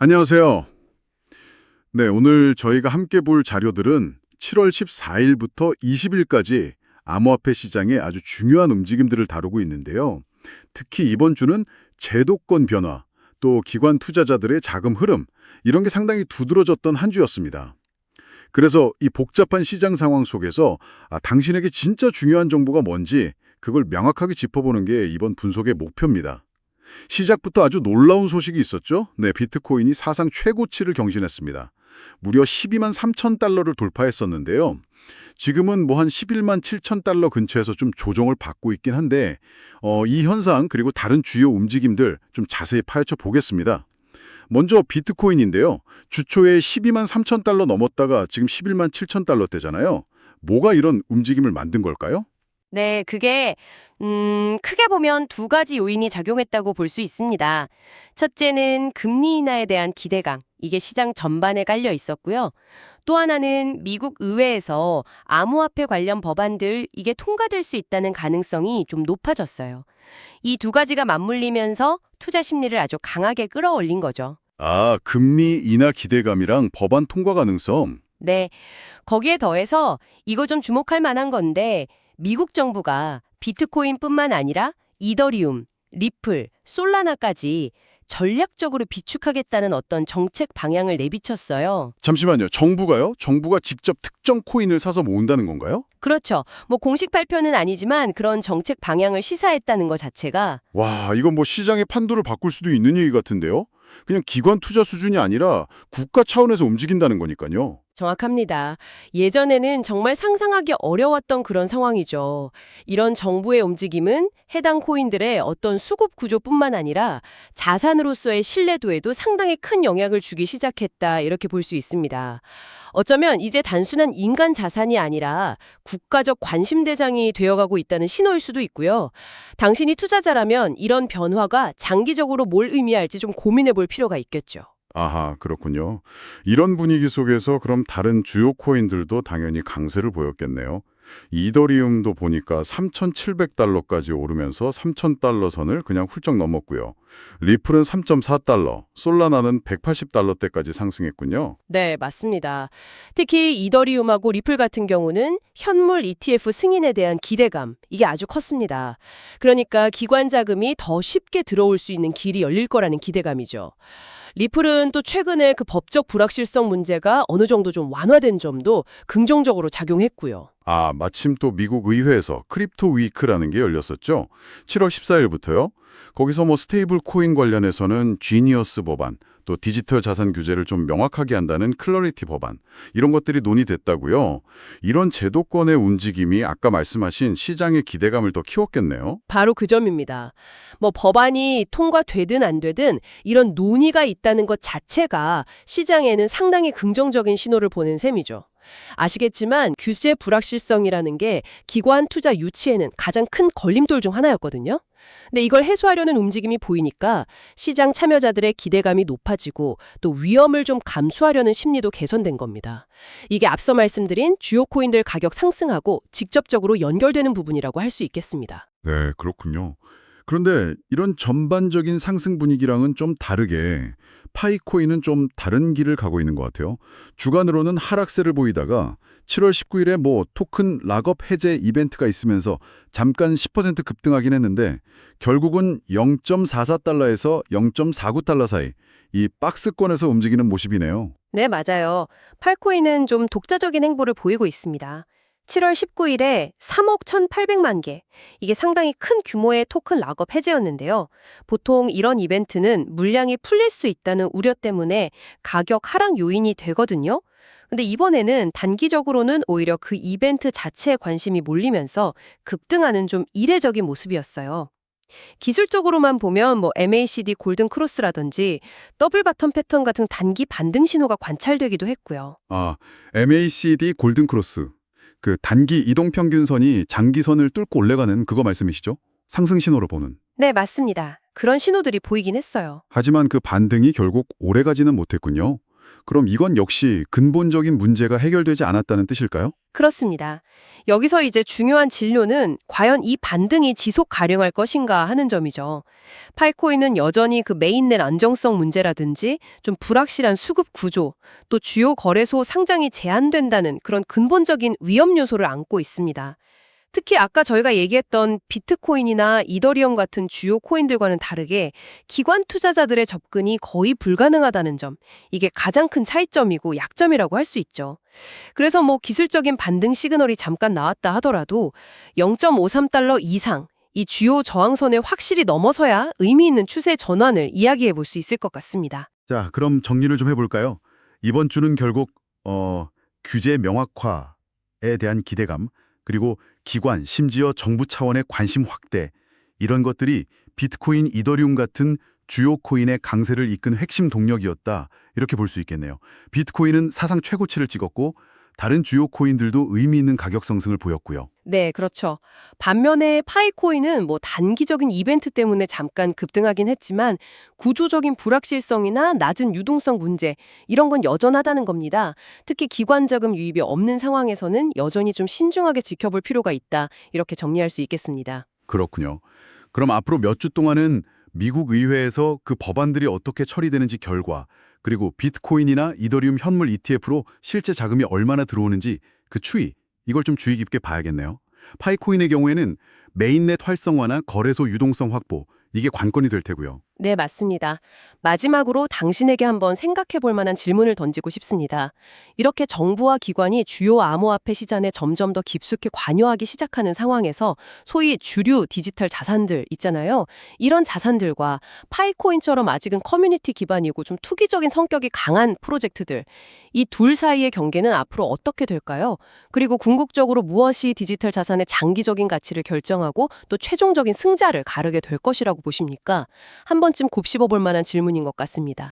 안녕하세요. 네, 오늘 저희가 함께 볼 자료들은 7월 14일부터 20일까지 암호화폐 시장의 아주 중요한 움직임들을 다루고 있는데요. 특히 이번 주는 제도권 변화, 또 기관 투자자들의 자금 흐름, 이런 게 상당히 두드러졌던 한 주였습니다. 그래서 이 복잡한 시장 상황 속에서 아, 당신에게 진짜 중요한 정보가 뭔지 그걸 명확하게 짚어보는 게 이번 분석의 목표입니다. 시작부터 아주 놀라운 소식이 있었죠. 네, 비트코인이 사상 최고치를 경신했습니다. 무려 12만 3천 달러를 돌파했었는데요. 지금은 뭐 한 11만 7천 달러 근처에서 좀 조정을 받고 있긴 한데 어, 이 현상 그리고 다른 주요 움직임들 좀 자세히 파헤쳐 보겠습니다. 먼저 비트코인인데요. 주초에 12만 3천 달러 넘었다가 지금 11만 7천 달러대잖아요. 뭐가 이런 움직임을 만든 걸까요? 네, 그게 음, 크게 보면 두 가지 요인이 작용했다고 볼 수 있습니다. 첫째는 금리 인하에 대한 기대감. 이게 시장 전반에 깔려 있었고요. 또 하나는 미국 의회에서 암호화폐 관련 법안들 이게 통과될 수 있다는 가능성이 좀 높아졌어요. 이 두 가지가 맞물리면서 투자 심리를 아주 강하게 끌어올린 거죠. 아, 금리 인하 기대감이랑 법안 통과 가능성. 네. 거기에 더해서 이거 좀 주목할 만한 건데 미국 정부가 비트코인뿐만 아니라 이더리움, 리플, 솔라나까지 전략적으로 비축하겠다는 어떤 정책 방향을 내비쳤어요. 잠시만요. 정부가요? 정부가 직접 특정 코인을 사서 모은다는 건가요? 그렇죠. 뭐 공식 발표는 아니지만 그런 정책 방향을 시사했다는 것 자체가 와, 이건 뭐 시장의 판도를 바꿀 수도 있는 얘기 같은데요? 그냥 기관 투자 수준이 아니라 국가 차원에서 움직인다는 거니까요. 정확합니다. 예전에는 정말 상상하기 어려웠던 그런 상황이죠. 이런 정부의 움직임은 해당 코인들의 어떤 수급 구조뿐만 아니라 자산으로서의 신뢰도에도 상당히 큰 영향을 주기 시작했다 이렇게 볼 수 있습니다. 어쩌면 이제 단순한 인간 자산이 아니라 국가적 관심 대상이 되어가고 있다는 신호일 수도 있고요. 당신이 투자자라면 이런 변화가 장기적으로 뭘 의미할지 좀 고민해 볼 필요가 있겠죠. 아하, 그렇군요. 이런 분위기 속에서 그럼 다른 주요 코인들도 당연히 강세를 보였겠네요. 이더리움도 보니까 3,700달러까지 오르면서 3,000달러 선을 그냥 훌쩍 넘었고요. 리플은 3.4달러, 솔라나는 180달러대까지 상승했군요. 네, 맞습니다. 특히 이더리움하고 리플 같은 경우는 현물 ETF 승인에 대한 기대감, 이게 아주 컸습니다. 그러니까 기관 자금이 더 쉽게 들어올 수 있는 길이 열릴 거라는 기대감이죠. 리플은 또 최근에 그 법적 불확실성 문제가 어느 정도 좀 완화된 점도 긍정적으로 작용했고요. 아, 마침 또 미국 의회에서 크립토 위크라는 게 열렸었죠. 7월 14일부터요. 거기서 뭐 스테이블 코인 관련해서는 지니어스 법안, 또 디지털 자산 규제를 좀 명확하게 한다는 클러리티 법안, 이런 것들이 논의됐다고요. 이런 제도권의 움직임이 아까 말씀하신 시장의 기대감을 더 키웠겠네요. 바로 그 점입니다. 뭐 법안이 통과되든 안 되든 이런 논의가 있다는 것 자체가 시장에는 상당히 긍정적인 신호를 보낸 셈이죠. 아시겠지만 규제 불확실성이라는 게 기관 투자 유치에는 가장 큰 걸림돌 중 하나였거든요. 근데 이걸 해소하려는 움직임이 보이니까 시장 참여자들의 기대감이 높아지고 또 위험을 좀 감수하려는 심리도 개선된 겁니다. 이게 앞서 말씀드린 주요 코인들 가격 상승하고 직접적으로 연결되는 부분이라고 할 수 있겠습니다. 네, 그렇군요. 그런데 이런 전반적인 상승 분위기랑은 좀 다르게 파이코인은 좀 다른 길을 가고 있는 것 같아요. 주간으로는 하락세를 보이다가 7월 19일에 뭐 토큰 락업 해제 이벤트가 있으면서 잠깐 10% 급등하긴 했는데 결국은 0.44달러에서 0.49달러 사이 이 박스권에서 움직이는 모습이네요. 네, 맞아요. 팔코인은 좀 독자적인 행보를 보이고 있습니다. 7월 19일에 3억 1,800만 개. 이게 상당히 큰 규모의 토큰 락업 해제였는데요. 보통 이런 이벤트는 물량이 풀릴 수 있다는 우려 때문에 가격 하락 요인이 되거든요. 근데 이번에는 단기적으로는 오히려 그 이벤트 자체에 관심이 몰리면서 급등하는 좀 이례적인 모습이었어요. 기술적으로만 보면 뭐 MACD 골든 크로스라든지 더블 바텀 패턴 같은 단기 반등 신호가 관찰되기도 했고요. 아, MACD 골든 크로스. 그 단기 이동 평균선이 장기선을 뚫고 올라가는 그거 말씀이시죠? 상승 신호로 보는. 네, 맞습니다. 그런 신호들이 보이긴 했어요. 하지만 그 반등이 결국 오래가지는 못했군요. 그럼 이건 역시 근본적인 문제가 해결되지 않았다는 뜻일까요? 그렇습니다. 여기서 이제 중요한 진료는 과연 이 반등이 지속 가능할 것인가 하는 점이죠. 파이코인은 여전히 그 메인넷 안정성 문제라든지 좀 불확실한 수급 구조, 또 주요 거래소 상장이 제한된다는 그런 근본적인 위험 요소를 안고 있습니다. 특히 아까 저희가 얘기했던 비트코인이나 이더리움 같은 주요 코인들과는 다르게 기관 투자자들의 접근이 거의 불가능하다는 점, 이게 가장 큰 차이점이고 약점이라고 할 수 있죠. 그래서 뭐 기술적인 반등 시그널이 잠깐 나왔다 하더라도 0.53달러 이상 이 주요 저항선에 확실히 넘어서야 의미 있는 추세 전환을 이야기해 볼 수 있을 것 같습니다. 자, 그럼 정리를 좀 해볼까요? 이번 주는 결국 어, 규제 명확화에 대한 기대감, 그리고 기관, 심지어 정부 차원의 관심 확대 이런 것들이 비트코인, 이더리움 같은 주요 코인의 강세를 이끈 핵심 동력이었다 이렇게 볼 수 있겠네요. 비트코인은 사상 최고치를 찍었고 다른 주요 코인들도 의미 있는 가격 상승을 보였고요. 네, 그렇죠. 반면에 파이코인은 뭐 단기적인 이벤트 때문에 잠깐 급등하긴 했지만 구조적인 불확실성이나 낮은 유동성 문제 이런 건 여전하다는 겁니다. 특히 기관 자금 유입이 없는 상황에서는 여전히 좀 신중하게 지켜볼 필요가 있다. 이렇게 정리할 수 있겠습니다. 그렇군요. 그럼 앞으로 몇 주 동안은 미국 의회에서 그 법안들이 어떻게 처리되는지 결과, 그리고 비트코인이나 이더리움 현물 ETF로 실제 자금이 얼마나 들어오는지 그 추이, 이걸 좀 주의 깊게 봐야겠네요. 파이코인의 경우에는 메인넷 활성화나 거래소 유동성 확보, 이게 관건이 될 테고요. 네, 맞습니다. 마지막으로 당신에게 한번 생각해 볼 만한 질문을 던지고 싶습니다. 이렇게 정부와 기관이 주요 암호화폐 시장에 점점 더 깊숙이 관여하기 시작하는 상황에서 소위 주류 디지털 자산들 있잖아요. 이런 자산들과 파이코인처럼 아직은 커뮤니티 기반이고 좀 투기적인 성격이 강한 프로젝트들, 이 둘 사이의 경계는 앞으로 어떻게 될까요? 그리고 궁극적으로 무엇이 디지털 자산의 장기적인 가치를 결정하고 또 최종적인 승자를 가르게 될 것이라고 보십니까? 한 번쯤 곱씹어 볼 만한 질문인 것 같습니다.